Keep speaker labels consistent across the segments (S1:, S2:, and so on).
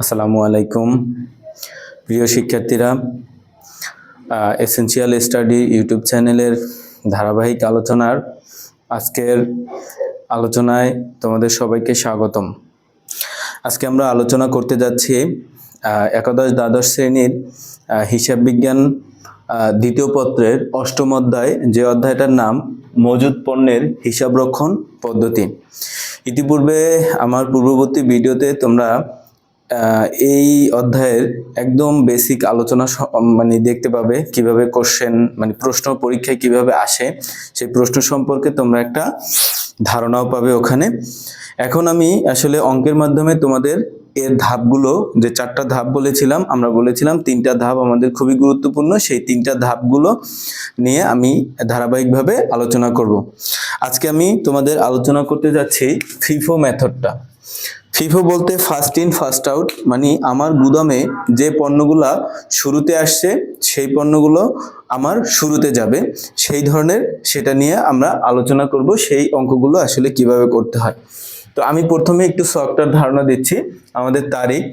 S1: আসসালামু আলাইকুম। প্রিয় শিক্ষার্থীরা এসেনশিয়াল স্টাডি ইউটিউব চ্যানেলের ধারাবাহিক আলোচনার আজকের আলোচনায় তোমাদের সবাইকে স্বাগতম। আজকে আমরা আলোচনা করতে যাচ্ছি একাদশ দ্বাদশ শ্রেণির হিসাব বিজ্ঞান দ্বিতীয় পত্রের অষ্টম অধ্যায়, যে অধ্যায়টার নাম মজুদ পণ্যের হিসাবরক্ষণ পদ্ধতি। ইতিপূর্বে, আমার পূর্ববর্তী ভিডিওতে তোমরা এই অধ্যায়ের একদম বেসিক আলোচনা মানে দেখতে পাবে কীভাবে কোশ্চেন মানে প্রশ্ন পরীক্ষায় কীভাবে আসে। সেই প্রশ্ন সম্পর্কে তোমরা একটা ধারণাও পাবে ওখানে। এখন আমি আসলে অঙ্কের মাধ্যমে তোমাদের এর ধাপগুলো, যে চারটা ধাপ বলেছিলাম, আমরা বলেছিলাম তিনটা ধাপ আমাদের খুবই গুরুত্বপূর্ণ। সেই তিনটা ধাপগুলো নিয়ে আমি ধারাবাহিকভাবে আলোচনা করব। আজকে আমি তোমাদের আলোচনা করতে যাচ্ছি ফিফো মেথডটা ফিফো বলতে ফার্স্ট ইন ফার্স্ট আউট মানে আমার গুদামে যে পণ্যগুলা শুরুতে আসছে, সেই পণ্যগুলো আমার শুরুতে যাবে। সেই ধরনের সেটা নিয়ে আমরা আলোচনা করব, সেই অঙ্কগুলো আসলে কীভাবে করতে হয়। তো আমি প্রথমে একটু সফটওয়্যার ধারণা দিচ্ছি, আমাদের তারিখ,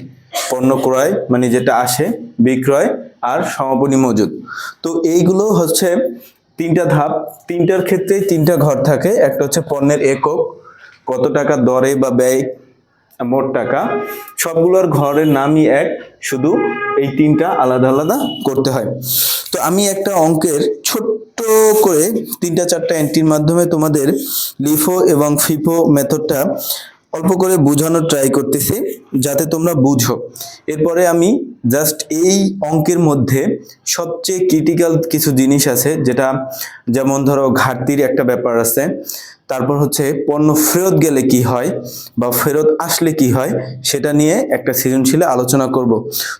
S1: পণ্য ক্রয় মানে যেটা আসে, বিক্রয় আর সমাপনী মজুদ। তো এইগুলো হচ্ছে তিনটা ধাপ, তিনটার ক্ষেত্রে তিনটা ঘর থাকে, একটা হচ্ছে পণ্যের একক, কত টাকা দরে বা ব্যয় মোট টাকা। সবগুলোর ঘরের নামই এক, শুধু এই তিনটা আলাদা আলাদা করতে হয়। তো আমি একটা অঙ্কের ছোট্ট করে তিনটা চারটা এন্ট্রির মাধ্যমে তোমাদের লিফো এবং ফিফো মেথডটা অল্প করে বোঝানোর ট্রাই করতেছি, যাতে তোমরা বুঝো। এরপরে আমি জাস্ট এই অঙ্কের মধ্যে সবচেয়ে ক্রিটিক্যাল কিছু জিনিস আছে, যেটা যেমন ধরো ঘাটতির একটা ব্যাপার আছে। তারপর হচ্ছে পণ্য ফেরত গেলে কি হয় বা ফেরত আসলে কি হয় সেটা নিয়ে একটা সৃজনশীলে আলোচনা করব।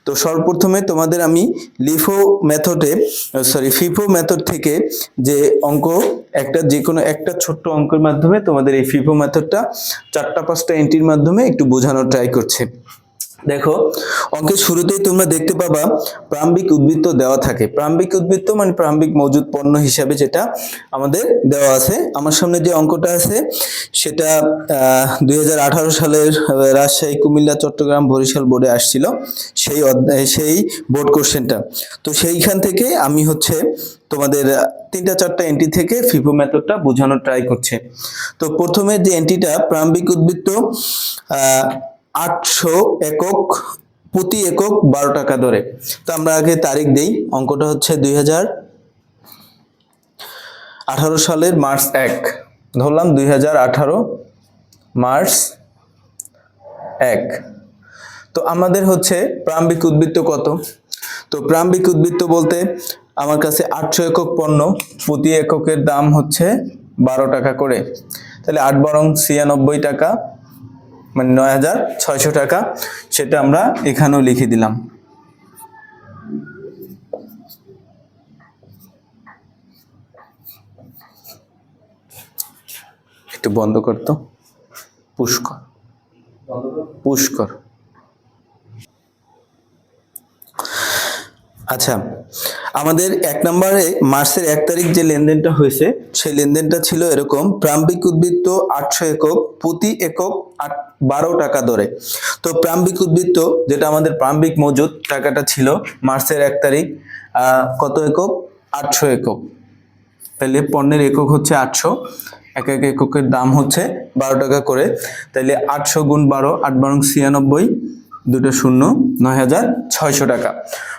S1: তো সর্বপ্রথমে তোমাদের আমি লিফো মেথডে সরি ফিফো মেথড থেকে যে অঙ্ক, একটা যে কোনো একটা ছোট্ট অঙ্কের মাধ্যমে তোমাদের এই ফিফো মেথডটা চারটা পাঁচটা এন্ট্রির মাধ্যমে একটু বোঝানোর ট্রাই করছে। দেখো, অঙ্কের শুরুতেই তোমরা দেখতে পাবা প্রারম্ভিক উদ্বৃত্ত দেওয়া থাকে। প্রারম্ভিক উদ্বৃত্ত মানে প্রারম্ভিক মজুদ পণ্য হিসাবে যেটা আমাদের দেওয়া আছে। আমার সামনে যে অঙ্কটা আছে, সেটা দুই হাজার আঠারো সালের রাজশাহী, কুমিল্লা, চট্টগ্রাম, বরিশাল বোর্ডে আসছিল। সেই অধ্যায় সেই বোর্ড কোশ্চেনটা তো সেইখান থেকে আমি হচ্ছে তোমাদের তিনটা চারটা এন্ট্রি থেকে ফিফো মেথডটা বোঝানোর ট্রাই করছে। তো প্রথমে যে এন্ট্রিটা প্রারম্ভিক উদ্বৃত্ত আটশো একক, প্রতি একক বারো টাকা দরে। তো আমরা আগে তারিখ দিই। অঙ্কটা হচ্ছে দুই হাজার আঠারো সালের মার্চ এক। ধরলাম দুই হাজার আঠারো মার্চ এক। তো আমাদের হচ্ছে প্রারম্ভিক উদ্বৃত্ত কত? তো প্রারম্ভিক উদ্বৃত্ত বলতে আমার কাছে আটশো একক পণ্য, প্রতি এককের দাম হচ্ছে বারো টাকা করে। তাহলে আট বরং ছিয়ানব্বই টাকা। মানে নয় হাজার ছয়শো টাকা, সেটা আমরা এখানেও লিখে দিলাম। একটু বন্ধ করতো পুষ্কর। পুষ্কর। আচ্ছা আমাদের এক নম্বরে মার্চের এক তারিখ যে লেনদেনটা হয়েছে, সেই লেনদেনটা ছিল এরকম প্রারম্ভিক উদ্বৃত্ত আটশো একক, প্রতি একক আট, বারো টাকা দরে। তো প্রারম্ভিক উদ্বৃত্ত, যেটা আমাদের প্রারম্ভিক মজুদ, টাকাটা ছিল মার্চের এক তারিখ কত একক? আটশো একক। তাহলে পণ্যের একক হচ্ছে আটশো, এক এক এককের দাম হচ্ছে বারো টাকা করে। তাহলে আটশো গুণ বারো, আট বারং ছিয়ানব্বই দুটো শূন্য, নয় হাজার ছয়শো টাকা।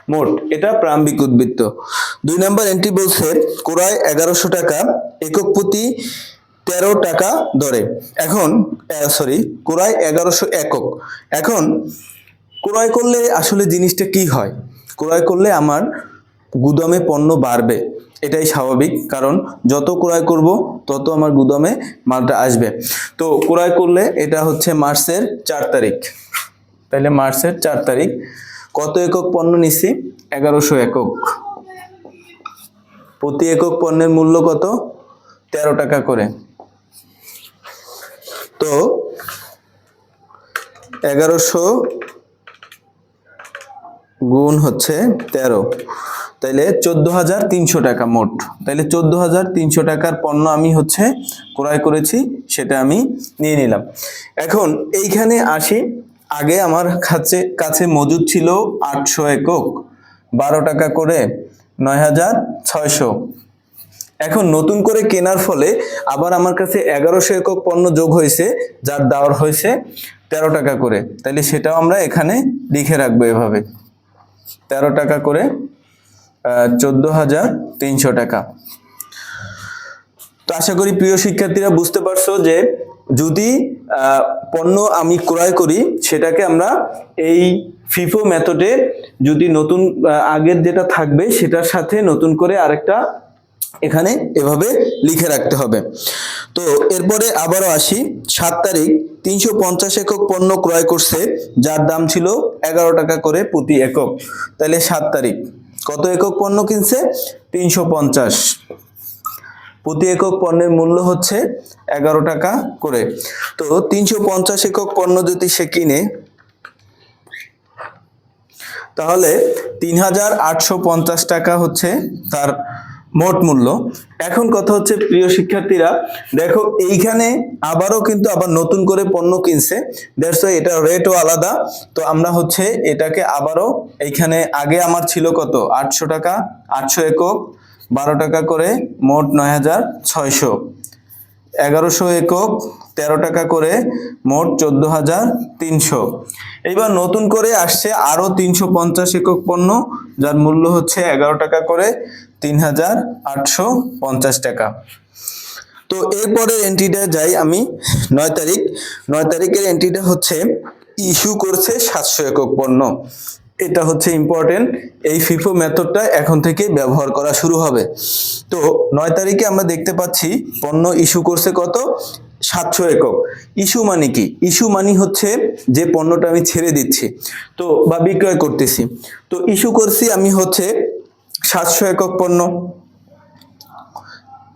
S1: মোট, এটা প্রারম্ভিক উদ্বৃত্ত। দুই নম্বর এন্ট্রি বলছে কোরায় এগারোশো টাকা, একক প্রতি তেরো টাকা দরে। এখন সরি কোরায় এগারোশো একক। এখন, ক্রয় করলে আসলে জিনিসটা কি হয়? ক্রয় করলে আমার গুদামে পণ্য বাড়বে। এটাই স্বাভাবিক, কারণ যত ক্রয় করব, তত আমার গুদামে মালটা আসবে। তো, ক্রয় করলে এটা হচ্ছে মার্চের চার তারিখ। তাহলে মার্চের চার তারিখ। কত একক পণ্য নিছি? এগারোশো একক। প্রতি একক পণ্যের মূল্য কত? তেরো টাকা করে। তো এগারোশো গুণ হচ্ছে তেরো। তাইলে চোদ্দ হাজার তিনশো টাকা মোট। তাইলে চোদ্দ হাজার তিনশো টাকার পণ্য আমি হচ্ছে ক্রয় করেছি, সেটা আমি নিয়ে নিলাম। এখন এইখানে আসি। আগে আমার কাছে কাছে মজুদ ছিল আটশো একক, বারো টাকা করে নয় হাজার ছয়শো। এখন নতুন করে কেনার ফলে আবার আমার কাছে এগারোশো একক পণ্য যোগ হয়েছে, যার দাওয়ার হয়েছে তেরো টাকা করে। তাহলে সেটাও আমরা এখানে লিখে রাখব এভাবে। তেরো টাকা করে চোদ্দ হাজার তিনশো টাকা। তো আশা করি প্রিয় শিক্ষার্থীরা বুঝতে পারছ যে যদি পণ্য আমি ক্রয় করি, সেটাকে আমরা এই ফিফো মেথডে যদি নতুন আগের যেটা থাকবে, সেটার সাথে নতুন করে আরেকটা এখানে এভাবে লিখে রাখতে হবে। তো এরপরে আবারও আসি। সাত তারিখ, তিনশো পঞ্চাশ একক পণ্য ক্রয় করছে, যার দাম ছিল এগারো টাকা করে প্রতি একক। তাহলে সাত তারিখ, কত একক পণ্য কিনছে? তিনশো পঞ্চাশ। প্রতি একক পণ্যের মূল্য হচ্ছে এগারো টাকা করে। তো তিনশো পঞ্চাশ একক পণ্য যদি সে কিনে, তাহলে তিন হাজার আটশো পঞ্চাশ টাকা হচ্ছে তার মোট মূল্য। এখন কথা হচ্ছে, প্রিয় শিক্ষার্থীরা, দেখো এইখানে আবারও কিন্তু আবার নতুন করে পণ্য কিনছে। দ্যাটস এটা রেটও আলাদা। তো আমরা হচ্ছে এটাকে আবারও এইখানে, আগে আমার ছিল কত? আটশো টাকা, আটশো একক বারো টাকা করে মোট নয় হাজার ছয়শো। এগারোশো একক, তেরো টাকা করে মোট চোদ্দ হাজার তিনশো। এইবার নতুন করে আসছে আরও তিনশো পঞ্চাশ একক পণ্য, যার মূল্য হচ্ছে এগারো টাকা করে তিন হাজার আটশো পঞ্চাশ টাকা। তো এরপরের এন্ট্রিটা যাই আমি, নয় তারিখ। নয় তারিখের এন্ট্রিটা হচ্ছে, ইস্যু করছে সাতশো একক পণ্য। এটা হচ্ছে ইম্পর্টেন্ট এই ফিফো মেথডটা এখন থেকে ব্যবহার করা শুরু হবে। তো নয় তারিখে আমরা দেখতে পাচ্ছি পণ্য ইস্যু করছে কত? সাতশো একক। ইস্যু মানে কি? ইস্যু মানি হচ্ছে যে পণ্যটা আমি ছেড়ে দিচ্ছি, তো বা বিক্রয় করতেছি। তো ইস্যু করছি আমি হচ্ছে সাতশো একক পণ্য।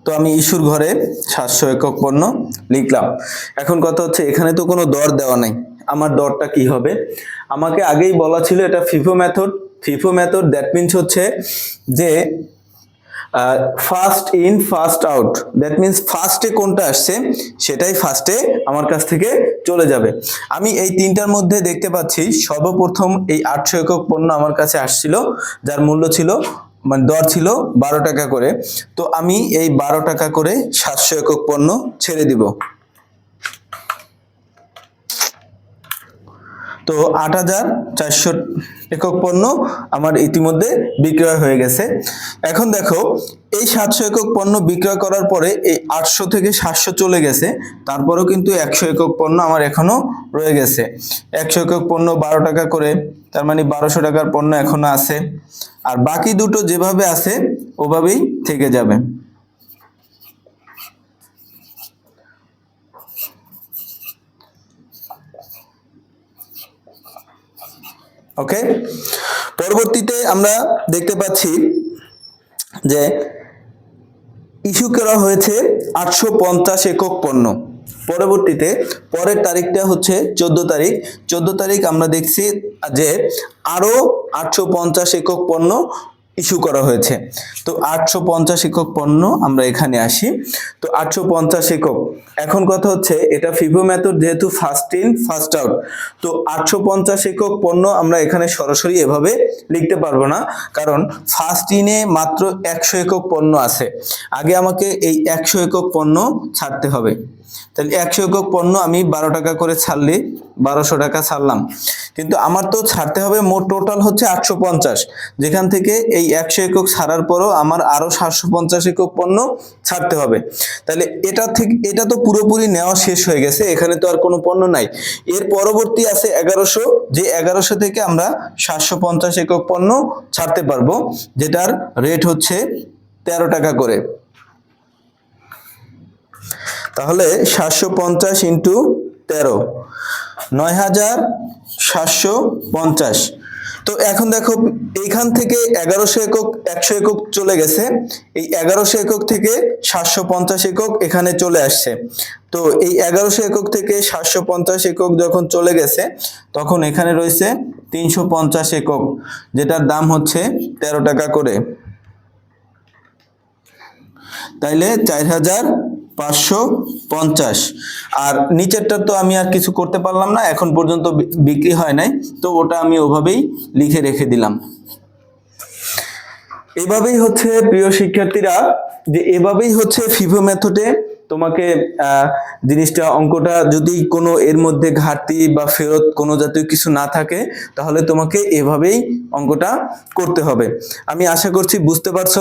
S1: তো আমি ইস্যুর ঘরে সাতশো একক পণ্য লিখলাম। এখন কথা হচ্ছে এখানে তো কোনো দর দেওয়া নাই। আমার দরটা কি হবে? আমাকে আগেই বলা ছিল এটা FIFO method FIFO method that means হচ্ছে যে first in first out that means ফার্স্টে কোনটা আসছে? সেটাই ফার্স্টে আমার কাছ থেকে চলে যাবে। আমি এই তিনটার মধ্যে দেখতে পাচ্ছি সর্বপ্রথম এই আটশো একক পণ্য আমার কাছে আসছিল, যার মূল্য ছিল মানে দর ছিল বারো টাকা করে। তো আমি এই বারো টাকা করে সাতশো একক পণ্য ছেড়ে দিব। তো আট হাজার চারশো একক পণ্য আমার ইতিমধ্যে বিক্রয় হয়ে গেছে। এখন দেখো, এই সাতশো একক পণ্য বিক্রয় করার পরে এই আটশো থেকে সাতশো চলে গেছে, তারপরেও কিন্তু একশো একক পণ্য আমার এখনও রয়ে গেছে। একশো একক পণ্য বারো টাকা করে, তার মানে বারোশো টাকার পণ্য এখনও আছে। আর বাকি দুটো যেভাবে আছে, ওভাবেই থেকে যাবে। ওকে পরবর্তীতে আমরা দেখতে পাচ্ছি যে ইস্যু করা হয়েছে আটশো পঞ্চাশ একক পণ্য। পরবর্তীতে পরের তারিখটা হচ্ছে চোদ্দ তারিখ। চোদ্দ তারিখ আমরা দেখছি যে আরও আটশো পঞ্চাশ একক পণ্য ইস্যু করা হয়েছে। তো আটশো পঞ্চাশ একক পণ্য আমরা এখানে আসি। তো আটশো পঞ্চাশ একক। এখন কথা হচ্ছে, এটা ফিভো মেথড যেহেতু ফার্স্ট ইন ফার্স্ট আউট তো আটশো পঞ্চাশ একক পণ্য আমরা এখানে সরাসরি এভাবে লিখতে পারব না। কারণ ফার্স্ট ইনে মাত্র একশো একক পণ্য আছে। আগে আমাকে এই একশো একক পণ্য ছাড়তে হবে। তাহলে একশো একক পণ্য আমি বারো টাকা করে ছাড়লে, বারোশো টাকা ছাড়লাম। কিন্তু আমার তো ছাড়তে হবে মোট টোটাল হচ্ছে আটশো পঞ্চাশ। যেখান থেকে এই একশো একক ছাড়ার পরও আমার আরও সাতশো পঞ্চাশ একক পণ্য ছাড়তে হবে। তাহলে এটা থেকে এটা তো পুরোপুরি নেওয়া শেষ হয়ে গেছে, এখানে তো আর কোনো পণ্য নাই। এর পরবর্তী আছে এগারোশো, যে এগারোশো থেকে আমরা সাতশো পঞ্চাশ একক পণ্য ছাড়তে পারব, যেটার রেট হচ্ছে তেরো টাকা করে। তাহলে সাতশো পঞ্চাশ ইন্টু তেরো, নয় হাজার সাতশো পঞ্চাশ। তো এখন দেখো, এইখান থেকে এগারোশো একক, একশো একক চলে গেছে। এই এগারোশো একক থেকে সাতশো পঞ্চাশ একক এখানে চলে আসছে। তো এই এগারোশো একক থেকে সাতশো পঞ্চাশ একক যখন চলে গেছে, তখন এখানে রয়েছে তিনশো পঞ্চাশ একক, যেটার দাম হচ্ছে তেরো টাকা করে। তাইলে চার হাজার পাঁচশো পঞ্চাশ। আর নিচেরটা তো আমি আর কিছু করতে পারলাম না, এখন পর্যন্ত বিক্রি হয় নাই, তো ওটা আমি ওভাবেই লিখে রেখে দিলাম। এভাবেই হচ্ছে প্রিয় শিক্ষার্থীরা, যে এভাবেই হচ্ছে ফিভো মেথডে তোমাকে জিনিসটা, অঙ্কটা যদি কোনো এর মধ্যে ঘাটতি বা ফেরত কোনো জাতীয় কিছু না থাকে, তাহলে তোমাকে এভাবেই অঙ্কটা করতে হবে। আমি আশা করছি বুঝতে পারছ।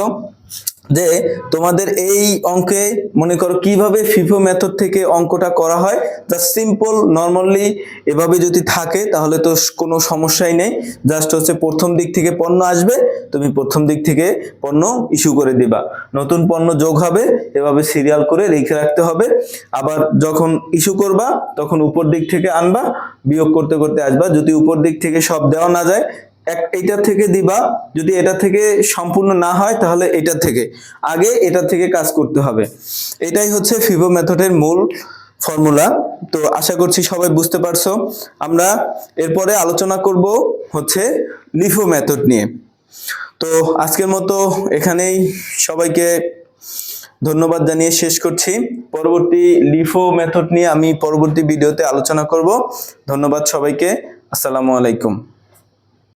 S1: যে তোমাদের এই অঙ্কে মনে করো কীভাবে ফিফো মেথড থেকে অঙ্কটা করা হয় জাস্ট সিম্পল নর্মালি এভাবে যদি থাকে, তাহলে তো কোনো সমস্যাই নেই। জাস্ট হচ্ছে প্রথম দিক থেকে পণ্য আসবে, তুমি প্রথম দিক থেকে পণ্য ইস্যু করে দিবা। নতুন পণ্য যোগ হবে, এভাবে সিরিয়াল করে রেখে রাখতে হবে। আবার যখন ইস্যু করবা, তখন উপর দিক থেকে আনবা, বিয়োগ করতে করতে আসবা। যদি উপর দিক থেকে সব দেওয়া না যায় এক এইটা থেকে দিবা, যদি এটা থেকে সম্পূর্ণ না হয়, তাহলে এটা থেকে। আগে এটা থেকে কাজ করতে হবে। এটাই হচ্ছে ফিভো মেথডের মূল ফর্মুলা। তো আশা করছি সবাই বুঝতে পারছ। আমরা এরপরে আলোচনা করব হচ্ছে লিফো মেথড নিয়ে। তো আজকের মতো এখানেই সবাইকে ধন্যবাদ জানিয়ে শেষ করছি। পরবর্তী লিফো মেথড নিয়ে আমি পরবর্তী ভিডিওতে আলোচনা করব। ধন্যবাদ সবাইকে। আসসালামু আলাইকুম।